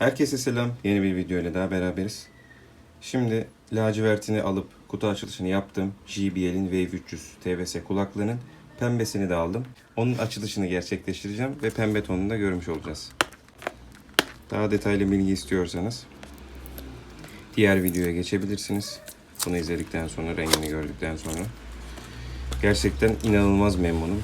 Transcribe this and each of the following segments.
Herkese selam. Yeni bir video ile daha beraberiz. Şimdi lacivertini alıp kutu açılışını yaptım. JBL'in Wave 300 TVS kulaklığının pembesini de aldım. Onun açılışını gerçekleştireceğim ve pembe tonunu da görmüş olacağız. Daha detaylı bilgi istiyorsanız diğer videoya geçebilirsiniz. Bunu izledikten sonra, rengini gördükten sonra. Gerçekten inanılmaz memnunum.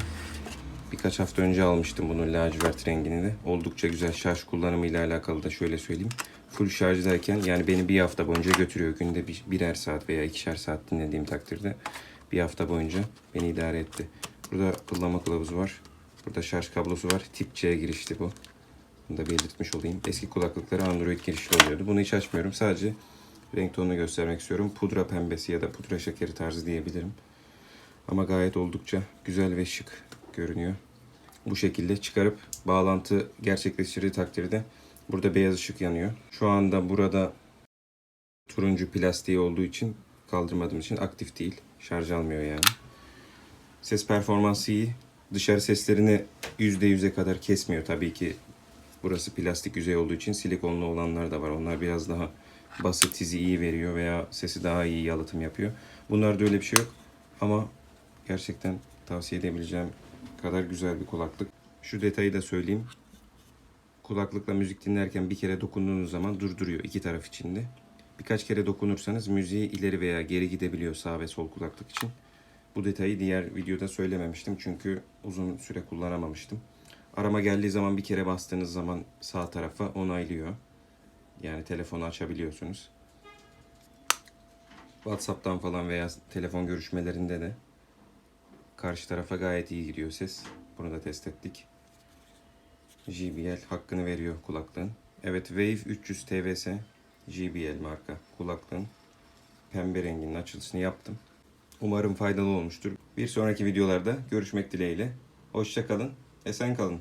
Birkaç hafta önce almıştım bunun lacivert rengini de. Oldukça güzel şarj kullanımı ile alakalı da şöyle söyleyeyim. Full şarjdayken yani beni bir hafta boyunca götürüyor. Günde bir, birer saat veya ikişer saat dinlediğim takdirde bir hafta boyunca beni idare etti. Burada kullanma kılavuzu var. Burada şarj kablosu var. Tip C girişli bu. Bunu da belirtmiş olayım. Eski kulaklıkları Android girişli oluyordu. Bunu hiç açmıyorum. Sadece renk tonunu göstermek istiyorum. Pudra pembesi ya da pudra şekeri tarzı diyebilirim. Ama gayet oldukça güzel ve şık görünüyor. Bu şekilde çıkarıp bağlantı gerçekleştirdiği takdirde burada beyaz ışık yanıyor. Şu anda burada turuncu plastiği olduğu için kaldırmadığım için aktif değil. Şarj almıyor yani. Ses performansı iyi. Dışarı seslerini %100'e kadar kesmiyor tabii ki. Burası plastik yüzey olduğu için silikonlu olanlar da var. Onlar biraz daha bası tizi iyi veriyor veya sesi daha iyi yalıtım yapıyor. Bunlarda öyle bir şey yok. Ama gerçekten tavsiye edebileceğim kadar güzel bir kulaklık. Şu detayı da söyleyeyim. Kulaklıkla müzik dinlerken bir kere dokunduğunuz zaman durduruyor iki taraf içinde. Birkaç kere dokunursanız müziği ileri veya geri gidebiliyor sağ ve sol kulaklık için. Bu detayı diğer videoda söylememiştim çünkü uzun süre kullanamamıştım. Arama geldiği zaman bir kere bastığınız zaman sağ tarafa onaylıyor. Yani telefonu açabiliyorsunuz. WhatsApp'tan falan veya telefon görüşmelerinde de karşı tarafa gayet iyi gidiyor ses. Bunu da test ettik. JBL hakkını veriyor kulaklığın. Evet Wave 300 TVS JBL marka kulaklığın pembe renginin açılışını yaptım. Umarım faydalı olmuştur. Bir sonraki videolarda görüşmek dileğiyle. Hoşça kalın, esen kalın.